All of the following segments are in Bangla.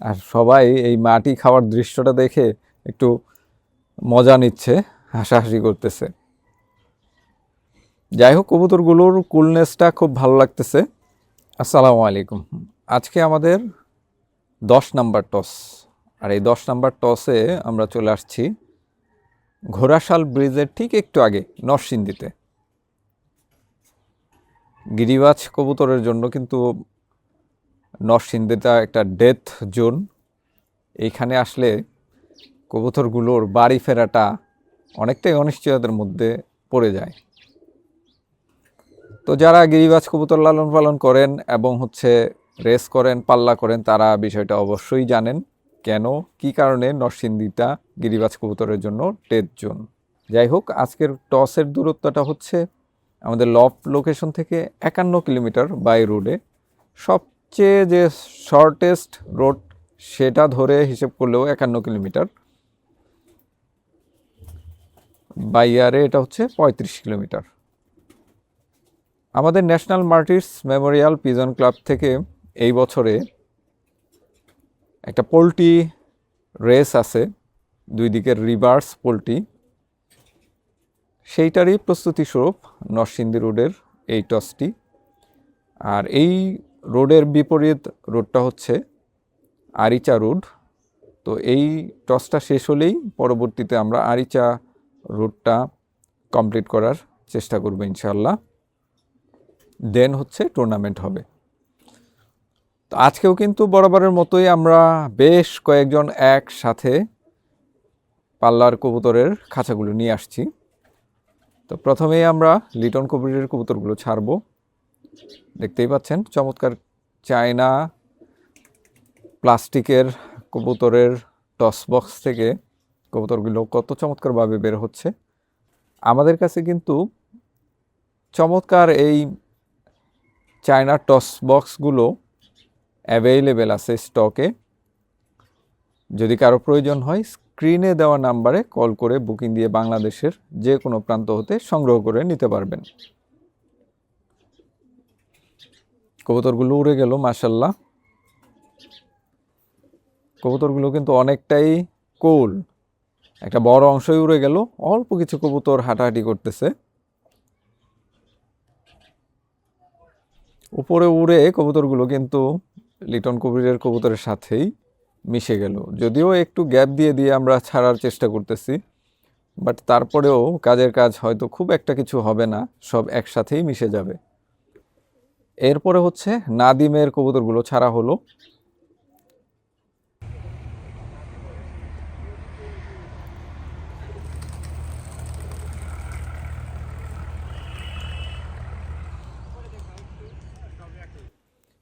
আর সবাই এই মাটি খাওয়ার দৃশ্যটা দেখে একটু মজা নিচ্ছে, হাসাহাসি করতেছে। যাই হোক, কবুতরগুলোর কুলনেসটা খুব ভালো লাগতেছে। আসসালামু আলাইকুম। আজকে আমাদের দশ নাম্বার টস। আর এই দশ নাম্বার টসে আমরা চলে আসছি ঘোড়াশাল ব্রিজের ঠিক একটু আগে, নরসিংদীতে। গিরিবাজ কবুতরের জন্য কিন্তু নরসিংদীটা একটা ডেথ জোন এইখানে আসলে কবুতরগুলোর বাড়ি ফেরাটা অনেকটাই অনিশ্চয়তার মধ্যে পড়ে যায়। তো যারা গিরিবাজ কবুতর লালন পালন করেন এবং হচ্ছে রেস করেন, পাল্লা করেন, তারা বিষয়টা অবশ্যই জানেন কেন, কি কারণে নরসিংদীটা গিরিবাজ কবুতরের জন্য ডেথ জোন যাই হোক, আজকের টসের দূরত্বটা হচ্ছে আমাদের লফ লোকেশন থেকে একান্ন কিলোমিটার বাই রোডে। সবচেয়ে যে শর্টেস্ট রোড সেটা ধরে হিসেব করলেও একান্ন কিলোমিটার। বাই ইয়ারে এটা হচ্ছে পঁয়ত্রিশ কিলোমিটার। আমাদের national martyrs memorial pigeon club থেকে এই বছরে একটা পোলট্রি রেস আছে, দুই দিকের রিভার্স পোলট্রি। সেইটারই প্রস্তুতিস্বরূপ নরসিংদী রোডের এই টসটি। আর এই রোডের বিপরীত রোডটা হচ্ছে আরিচা রোড। তো এই টসটা শেষ হলেই পরবর্তীতে আমরা আরিচা রোডটা কমপ্লিট করার চেষ্টা করব ইনশাল্লাহ দেন হচ্ছে টুর্নামেন্ট হবে। তো আজকেও কিন্তু বরাবরের মতোই আমরা বেশ কয়েকজন একসাথে পাল্লার কবুতরের খাঁচাগুলো নিয়ে আসছি। তো প্রথমেই আমরা লিটন কবিরের কবুতরগুলো ছাড়বো। দেখতেই পাচ্ছেন, চমৎকার চায়না প্লাস্টিকের কবুতরের টস বক্স থেকে কবুতরগুলো কত চমৎকারভাবে বের হচ্ছে। আমাদের কাছে কিন্তু চমৎকার এই চায়না টস বক্সগুলো অ্যাভেলেবেল আছে স্টকে যদি কারও প্রয়োজন হয় স্ক্রিনে দেওয়া নাম্বারে কল করে বুকিং দিয়ে বাংলাদেশের যে কোনো প্রান্ত হতে সংগ্রহ করে নিতে পারবেন। কবুতরগুলো উড়ে গেল মাসাল্লাহ কবুতরগুলো কিন্তু অনেকটাই কোল একটা বড় অংশই উড়ে গেল, অল্প কিছু কবুতর হাঁটাহাঁটি করতেছে। উপরে উড়ে কবুতরগুলো কিন্তু লিটন কবিরের কবুতরের সাথেই মিশে গেল। যদিও একটু গ্যাপ দিয়ে দিয়ে আমরা ছাড়ার চেষ্টা করতেছি, বাট তারপরেও কাজের কাজ হয়তো খুব একটা কিছু হবে না, সব একসাথেই মিশে যাবে। এরপরে হচ্ছে নাদিমের কবুতরগুলো ছাড়া হলো।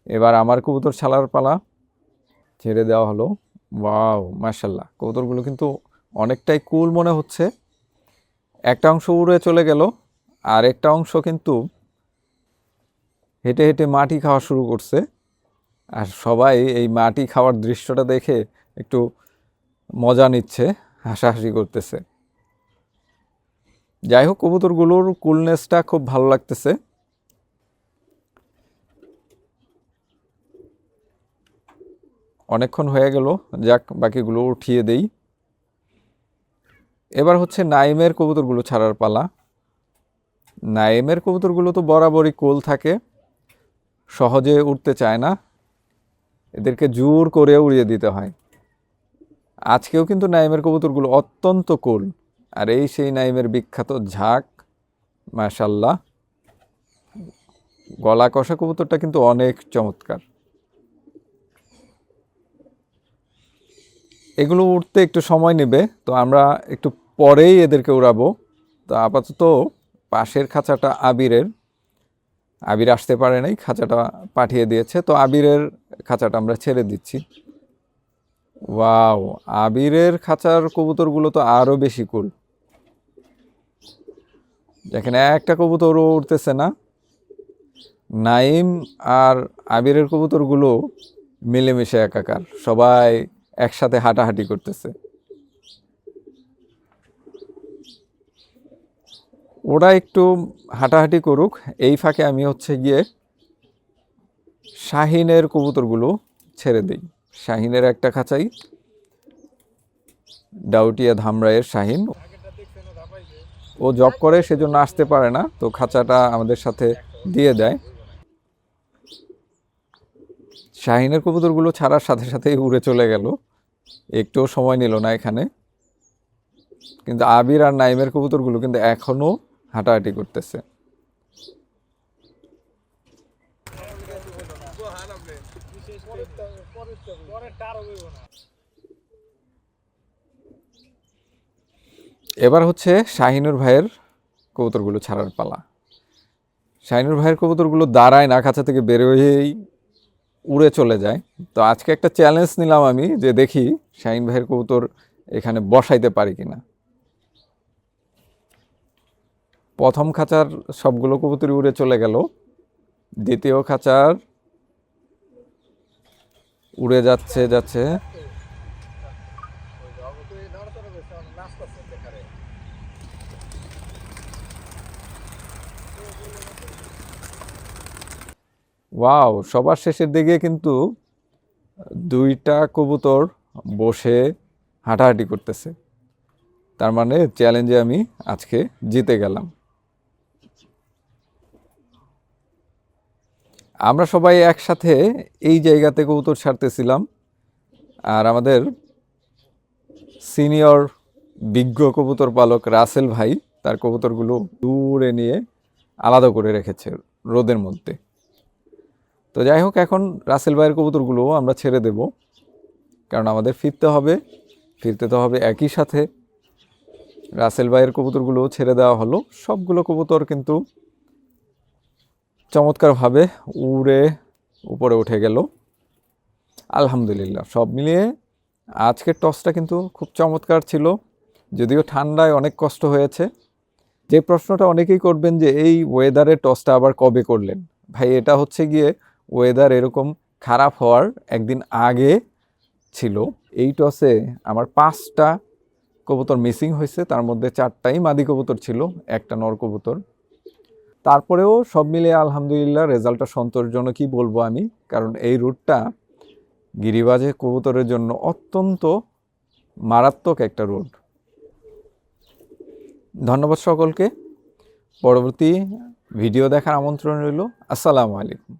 এবার আমার কবুতর ছালার পালা ছেড়ে দেওয়া হলো। ওয়াও মার্শাল্লাহ কবুতরগুলো কিন্তু অনেকটাই কুল মনে হচ্ছে। একটা অংশ উড়ে চলে গেল আর একটা অংশ কিন্তু হেঁটে হেঁটে মাটি খাওয়া শুরু করছে। আর সবাই এই মাটি খাওয়ার দৃশ্যটা দেখে একটু মজা নিচ্ছে, হাসাহাসি করতেছে। যাই হোক, কবুতরগুলোর কুলনেসটা খুব ভালো লাগতেছে। অনেকক্ষণ হয়ে গেল, যাক, বাকিগুলো উঠিয়ে দেই। এবার হচ্ছে নাইমের কবুতরগুলো ছাড়ার পালা। নাইমের কবুতরগুলো তো বরাবরই কোল থাকে। সহজে উঠতে চায় না, এদেরকে জোর করে উড়িয়ে দিতে হয়। আজকেও কিন্তু নাইমের কবুতরগুলো অত্যন্ত কুল। আর এই সেই নাইমের বিখ্যাত ঝাঁক মাশাল্লাহ গলা কষা কবুতরটা কিন্তু অনেক চমৎকার। এগুলো উঠতে একটু সময় নেবে, তো আমরা একটু পরেই এদেরকে উড়াবো। তো আপাতত পাশের খাঁচাটা আবিরের। আবির আসতে পারে নাই, খাঁচাটা পাঠিয়ে দিয়েছে। তো আবিরের খাঁচাটা আমরা ছেড়ে দিচ্ছি। ওয়াও, আবিরের খাঁচার কবুতরগুলো তো আরও বেশি কুল। দেখেন, একটা কবুতরও উঠতেছে না। নাইম আর আবিরের কবুতরগুলো মিলেমিশে একাকার, সবাই একসাথে হাঁটাহাঁটি করতেছে। ওরা একটু হাঁটাহাঁটি করুক। এই ফাঁকে আমি হচ্ছে গিয়ে শাহিনের কবুতরগুলো ছেড়ে দিই। শাহিনের একটা খাঁচাই, ডাউটিয়া ধামরাইয়ের শাহিন। ও জব করে, সেজন্য আসতে পারে না, তো খাঁচাটা আমাদের সাথে দিয়ে দেয়। শাহিনের কবুতরগুলো ছাড়ার সাথে সাথেই উড়ে চলে গেল। একটুও সময় নিল না এখানে। কিন্তু আবির আর নাইমের কবুতরগুলো কিন্তু এখনও হাঁটাহাঁটি করতেছে। এবার হচ্ছে শাহিনুর ভাইয়ের কবুতরগুলো ছাড়ার পালা। শাহিনুর ভাইয়ের কবুতরগুলো দাঁড়ায় না, খাঁচা থেকে বেরোয়েই উড়ে চলে যায়। তো আজকে একটা চ্যালেঞ্জ নিলাম আমি, যে দেখি শাহিন ভাইয়ের কবুতর এখানে বসাইতে পারি কিনা। প্রথম খাঁচার সবগুলো কবুতরই উড়ে চলে গেল। দ্বিতীয় খাঁচার উড়ে যাচ্ছে যাচ্ছে। ওয়াও, সবার শেষের দিকে কিন্তু দুইটা কবুতর বসে হাঁটাহাঁটি করতেছে। তার মানে চ্যালেঞ্জে আমি আজকে জিতে গেলাম। আমরা সবাই একসাথে এই জায়গাতে কবুতর ছাড়তেছিলাম। আর আমাদের সিনিয়র বিজ্ঞ কবুতর পালক রাসেল ভাই তার কবুতরগুলো দূরে নিয়ে আলাদা করে রেখেছে রোদের মধ্যে। তো যাই হোক, এখন রাসেল ভাইয়ের কবুতরগুলো আমরা ছেড়ে দেব। কারণ আমাদের ফিরতে হবে, ফিরতে তো হবে একই সাথে। রাসেল ভাইয়ের কবুতরগুলো ছেড়ে দেওয়া হলো। সবগুলো কবুতর কিন্তু চমৎকারভাবে উড়ে উপরে উঠে গেল। আলহামদুলিল্লাহ, সব মিলিয়ে আজকের টসটা কিন্তু খুব চমৎকার ছিল, যদিও ঠান্ডায় অনেক কষ্ট হয়েছে। যে প্রশ্নটা অনেকেই করবেন যে, এই ওয়েদারে টসটা আবার কবে করলেন? ভাই, এটা হচ্ছে গিয়ে ওয়েদার এরকম খারাপ হওয়ার একদিন আগে ছিল। এই টসে আমার পাঁচটা কবুতর মিসিং হয়েছে, তার মধ্যে চারটাই মাদি কবুতর ছিল, একটা নর কবুতর। তারপরেও সব মিলে আলহামদুলিল্লাহ রেজাল্টটা সন্তোষজনকই বলব আমি, কারণ এই রুটটা গিরিবাজে কবুতরের জন্য অত্যন্ত মারাত্মক একটা রুট। ধন্যবাদ সকলকে। পরবর্তী ভিডিও দেখার আমন্ত্রণ রইল। আসসালামু আলাইকুম।